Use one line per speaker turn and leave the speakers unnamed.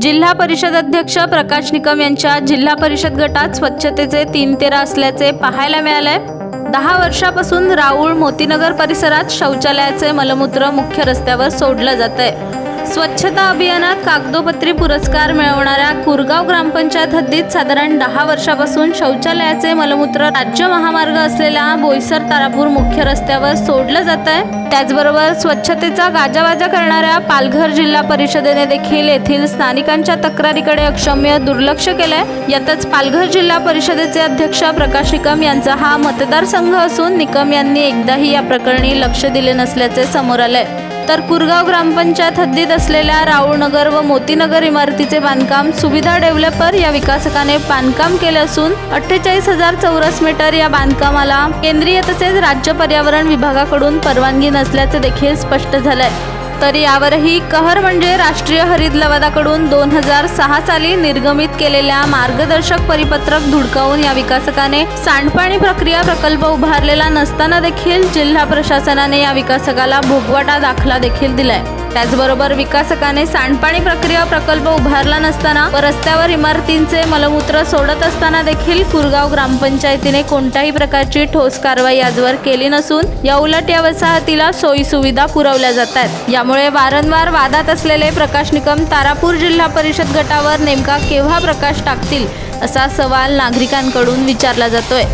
जिल्हा परिषद अध्यक्ष प्रकाश निकम यांच्या जिल्हा परिषद गटात स्वच्छतेचे तीन तेरा असल्याचे पाहायला मिळालंय. दहा वर्षापासून राऊळ मोतीनगर परिसरात शौचालयाचे मलमूत्र मुख्य रस्त्यावर सोडलं जात आहे स्वच्छता अभियानात कागदोपत्री पुरस्कार मिळवणाऱ्या कुरगाव ग्रामपंचायत हद्दीत साधारण दहा वर्षापासून शौचालयाचे मलमूत्र राज्य महामार्ग असलेल्या बोईसर तारापूर मुख्य रस्त्यावर सोडलं जात आहे. त्याचबरोबर स्वच्छतेचा गाजावाजा करणाऱ्या पालघर जिल्हा परिषदेने देखील येथील स्थानिकांच्या तक्रारीकडे अक्षम्य दुर्लक्ष केलंय. यातच पालघर जिल्हा परिषदेचे अध्यक्ष प्रकाश निकम यांचा हा मतदारसंघ असून निकम यांनी एकदाही या प्रकरणी लक्ष दिले नसल्याचे समोर आलंय. तर कुरगाव ग्रामपंचायत हद्दीत असलेल्या राऊळनगर व मोतीनगर इमारतीचे बांधकाम सुविधा डेव्हलपर या विकासकाने बांधकाम केले असून अठ्ठेचाळीस हजार चौरस मीटर या बांधकामाला केंद्रीय तसेच राज्य पर्यावरण विभागाकडून परवानगी नसल्याचे देखील स्पष्ट झालंय. तर यावरही कहर म्हणजे राष्ट्रीय हरित लवादाकडून दोन हजार सहा साली निर्गमित केलेल्या मार्गदर्शक परिपत्रक धुडकावून या विकासकाने सांडपाणी प्रक्रिया प्रकल्प उभारलेला नसताना देखील जिल्हा प्रशासनाने या विकासकाला भोगवाटा दाखला देखील दिलाय. त्याचबरोबर विकासकाने सांडपाणी प्रक्रिया प्रकल्प उभारला नसताना व रस्त्यावर इमारतींचे मलमूत्र सोडत असताना देखील कुरगाव ग्रामपंचायतीने कोणत्याही प्रकारची ठोस कारवाई आजवर केली नसून या उलट या वसाहतीला सोयी सुविधा पुरवल्या जात आहेत. यामुळे वारंवार वादात असलेले प्रकाश निकम तारापूर जिल्हा परिषद गटावर नेमका केव्हा प्रकाश टाकतील असा सवाल नागरिकांकडून विचारला जातोय.